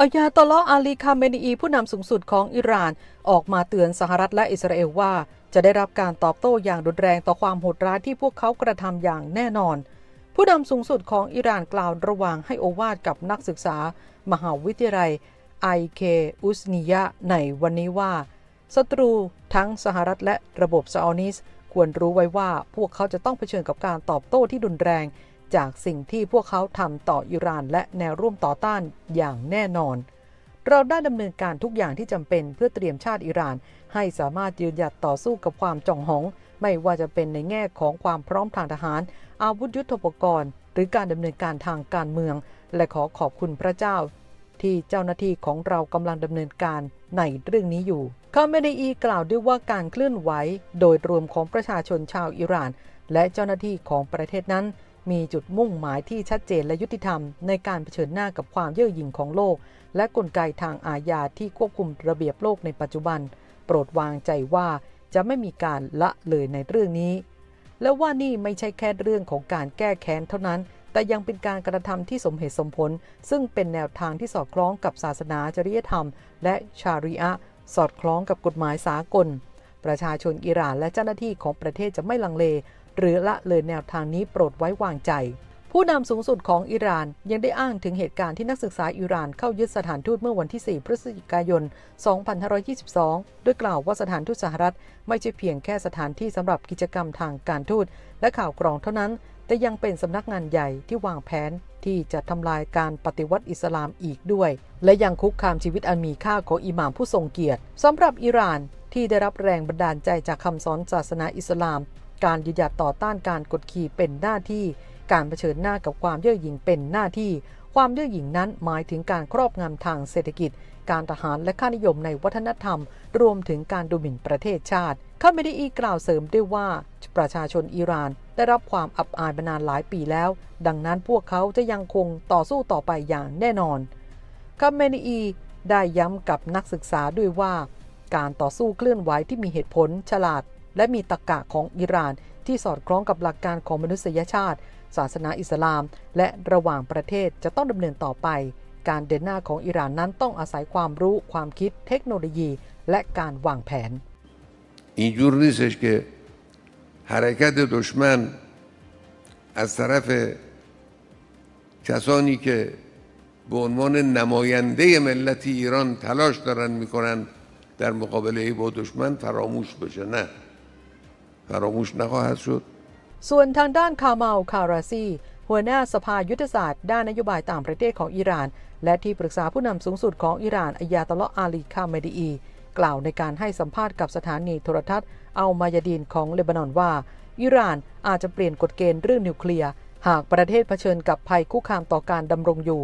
อายาตอลออาลีคาเมนีอีผู้นำสูงสุดของอิหร่าน ออกมาเตือนสหรัฐและอิสราเอลว่า จะได้รับการตอบโต้อย่างรุนแรงต่อความโหดร้ายที่พวกเขากระทำอย่างแน่นอน ผู้นำสูงสุดของอิหร่านกล่าวระหว่างให้โอวาทกับนักศึกษา มหาวิทยาลัยไอเคอุสนียะในวันนี้ว่าศัตรูทั้งสหรัฐและระบบซาอนิสควรรู้ไว้ว่าพวกเขาจะต้องเผชิญกับการตอบโต้ที่รุนแรง จากสิ่งที่พวกเขาทำต่ออิหร่านและแนวร่วมต่อต้านอย่างแน่นอน เราได้ดำเนินการทุกอย่างที่จำเป็นเพื่อเตรียมชาติอิหร่าน ให้สามารถยืนหยัดต่อสู้กับความจ่องหอง ไม่ว่าจะเป็นในแง่ของความพร้อมทางทหาร อาวุธยุทโธปกรณ์ หรือการดำเนินการทางการเมือง และขอขอบคุณพระเจ้า ที่เจ้าหน้าที่ของเรากำลังดำเนินการในเรื่องนี้อยู่คาเมเนอีกล่าวด้วยว่าการเคลื่อนไหว โดยรวมของประชาชนชาวอิหร่าน และเจ้าหน้าที่ของประเทศนั้น มีจุดมุ่งหมายที่ชัดเจนและยุติธรรม ในการเผชิญหน้ากับความเย่อหยิ่งของโลก และกลไกทางอาญาที่ควบคุมระเบียบโลกในปัจจุบัน โปรดวางใจว่าจะไม่มีการละเลยในเรื่องนี้ และว่านี่ไม่ใช่แค่เรื่องของการแก้แค้นเท่านั้น แต่ยังเป็นการกระทำที่สมเหตุสมผล ซึ่งเป็นแนวทางที่สอดคล้องกับศาสนาจริยธรรม และชาริอะสอดคล้องกับกฎหมายสากล ประชาชนอิหร่านและเจ้าหน้าที่ของประเทศจะไม่ลังเล หรือละเลยแนวทางนี้โปรดไว้วางใจ ผู้นำสูงสุดของอิหร่านยังได้อ้างถึงเหตุการณ์ที่นักศึกษาอิหร่านเข้ายึดสถานทูตเมื่อวันที่ 4 พฤศจิกายน 2522 ด้วยกล่าวว่าสถานทูตสหรัฐ ไม่ใช่เพียงแค่สถานที่สำหรับกิจกรรมทางการทูตและข่าวกรองเท่านั้น แต่ยังเป็นสำนักงานใหญ่ที่วางแผนที่จะทำลายการปฏิวัติอิสลามอีกด้วย และยังคุกคามชีวิตอันมีค่าของอิหม่ามผู้ทรงเกียรติสำหรับอิหร่านที่ได้รับแรงบันดาลใจจากคำสอนศาสนาอิสลาม การยืนหยัดต่อต้านการกดขี่เป็นหน้าที่ การเผชิญหน้ากับความเย่อหยิ่งเป็นหน้าที่ ความเย่อหยิ่งนั้นหมายถึงการครอบงำทางเศรษฐกิจ การทหารและค่านิยมในวัฒนธรรม รวมถึงการดูหมิ่นประเทศชาติข้าไม่ได้อีกล่าวเสริมด้วยว่า ประชาชนอิหร่านได้รับความอับอายมานานหลายปีแล้ว ดังนั้นพวกเขาจะยังคงต่อสู้ต่อไปอย่างแน่นอนคาเมนีอีได้ย้ำกับนักศึกษาด้วยว่า การต่อสู้เคลื่อนไหวที่มีเหตุผลฉลาด และมีตรรกะของอิหร่าน ที่สอดคล้องกับหลักการของมนุษยชาติ ศาสนาอิสลาม และระหว่างประเทศจะต้องดำเนินต่อไป การเดินหน้าของอิหร่านนั้นต้องอาศัยความรู้ ความคิด เทคโนโลยี และการวางแผน اینجور نیستش که حرکت دشمن از طرف کسانی که به عنوان نماینده ملت ایران تلاش دارن میکنن در مقابله با دشمن فراموش بشه نه فراموش نخواهد شد ส่วนทางด้านคามาลคาราซี หัวหน้าสภายุทธศาสตร์ด้านนโยบายต่างประเทศของอิหร่าน และที่ปรึกษาผู้นำสูงสุดของอิหร่านอายาตอลอฮ์อาลีคาเมดีอี กล่าวในการให้สัมภาษณ์กับสถานีโทรทัศน์อัลมายาดีนของเลบานอนว่า อิหร่านอาจจะเปลี่ยนกฎเกณฑ์เรื่องนิวเคลียร์ หากประเทศเผชิญกับภัยคุกคามต่อการดำรงอยู่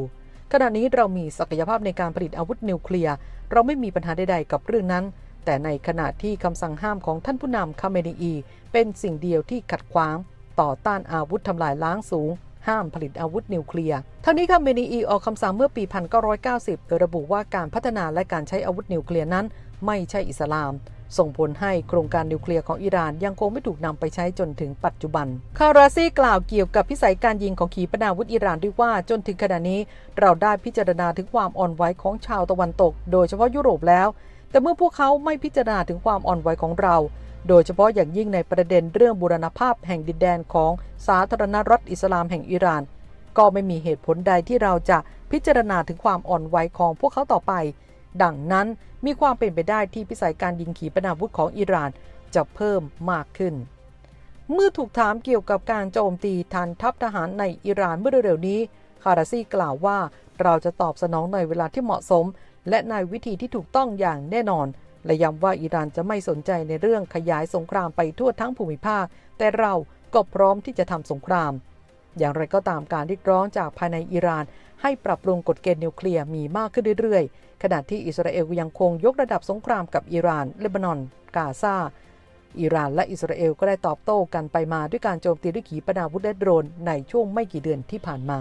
ขณะนี้เรามีศักยภาพในการผลิตอาวุธนิวเคลียร์ เราไม่มีปัญหาใดๆกับเรื่องนั้น แต่ในขณะที่คำสั่งห้ามของท่านผู้นำคาเมนีอี เป็นสิ่งเดียวที่ขัดขวาง ต่อต้านอาวุธทำลายล้างสูง ห้ามผลิตอาวุธนิวเคลียร์ทั้งนี้คาเมนีอีออกคำสั่งเมื่อปี 1990 โดยระบุว่าการพัฒนาและการใช้อาวุธนิวเคลียร์นั้น ไม่ใช่อิสลาม ส่งผลให้โครงการนิวเคลียร์ของอิหร่านยังคงไม่ถูกนำไปใช้จนถึงปัจจุบัน คาราซีกล่าวเกี่ยวกับพิสัยการยิงของขีปนาวุธอิหร่านด้วยว่าจนถึงขณะนี้ เราได้พิจารณาถึงความอ่อนไหวของชาวตะวันตก โดยเฉพาะยุโรปแล้ว แต่เมื่อพวกเขาไม่พิจารณาถึงความอ่อนไหวของเรา โดยเฉพาะอย่างยิ่งในประเด็นเรื่องบูรณภาพแห่งดินแดนของสาธารณรัฐอิสลามแห่งอิหร่าน ก็ไม่มีเหตุผลใดที่เราจะพิจารณาถึงความอ่อนไหวของพวกเขาต่อไป ดังนั้นมีความเป็นไปได้ที่พิสัยการยิงขีปนาวุธของอิหร่านจะเพิ่มมากขึ้น เมื่อถูกถามเกี่ยวกับการโจมตีฐานทัพทหารในอิหร่านเมื่อเร็วๆนี้ คาราซีกล่าวว่าเราจะตอบสนองในเวลาที่เหมาะสม และในวิธีที่ถูกต้องอย่างแน่นอน และย้ำว่าอิหร่านจะไม่สนใจในเรื่องขยายสงครามไปทั่วทั้งภูมิภาค แต่เราก็พร้อมที่จะทำสงคราม อย่างไรก็ตามการเรียกร้องจากภายในอิหร่าน ให้ปรับปรุงกฎเกณฑ์นิวเคลียร์มีมากขึ้นเรื่อยๆ ขณะที่อิสราเอลยังคงยกระดับสงครามกับอิหร่านเลบานอน กาซาอิหร่านและอิสราเอลก็ได้ตอบโต้กันไปมาด้วยการโจมตีด้วยขีปนาวุธและโดรนในช่วงไม่กี่เดือนที่ผ่านมา